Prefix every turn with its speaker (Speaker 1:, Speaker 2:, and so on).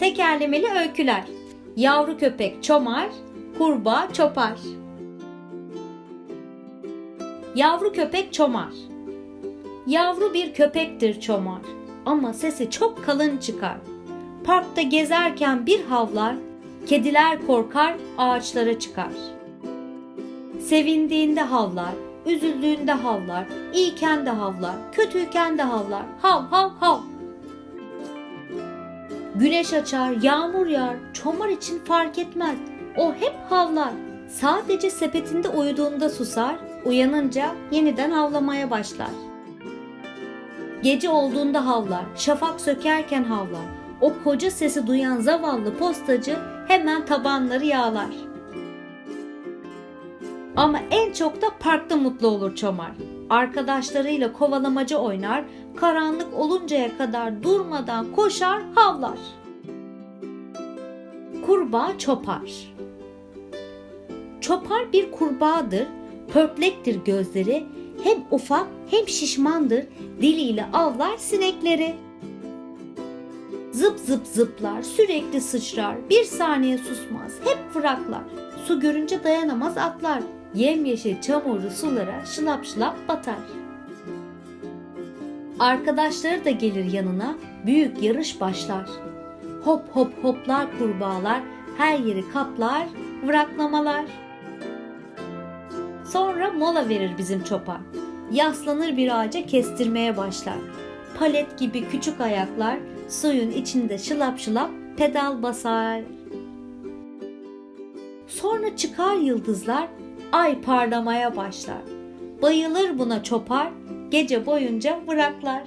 Speaker 1: Tekerlemeli öyküler. Yavru köpek çomar, kurbağa çopar. Yavru köpek çomar. Yavru bir köpektir çomar ama sesi çok kalın çıkar. Parkta gezerken bir havlar, kediler korkar ağaçlara çıkar. Sevindiğinde havlar, üzüldüğünde havlar, iyiyken de havlar, kötüyken de havlar. Hav hav hav. Güneş açar, yağmur yağar, çomar için fark etmez. O hep havlar. Sadece sepetinde uyuduğunda susar, uyanınca yeniden havlamaya başlar. Gece olduğunda havlar, şafak sökerken havlar. O koca sesi duyan zavallı postacı hemen tabanları yağlar. Ama en çok da parkta mutlu olur Çomar. Arkadaşlarıyla kovalamaca oynar, karanlık oluncaya kadar durmadan koşar, havlar. Kurbağa çopar. Çopar bir kurbağadır, pörtlektir gözleri, hem ufak hem şişmandır, diliyle avlar sinekleri. Zıp zıp zıplar, sürekli sıçrar, bir saniye susmaz, hep fıraklar. Su görünce dayanamaz atlar, yemyeşil çamurlu sulara şılap şılap batar. Arkadaşları da gelir yanına, büyük yarış başlar. Hop hop hoplar kurbağalar, her yeri kaplar, vıraklamalar. Sonra mola verir bizim çopan. Yaslanır bir ağaca kestirmeye başlar. Palet gibi küçük ayaklar suyun içinde şılap şılap pedal basar. Sonra çıkar yıldızlar, ay parlamaya başlar. Bayılır buna çopar, gece boyunca bıraklar.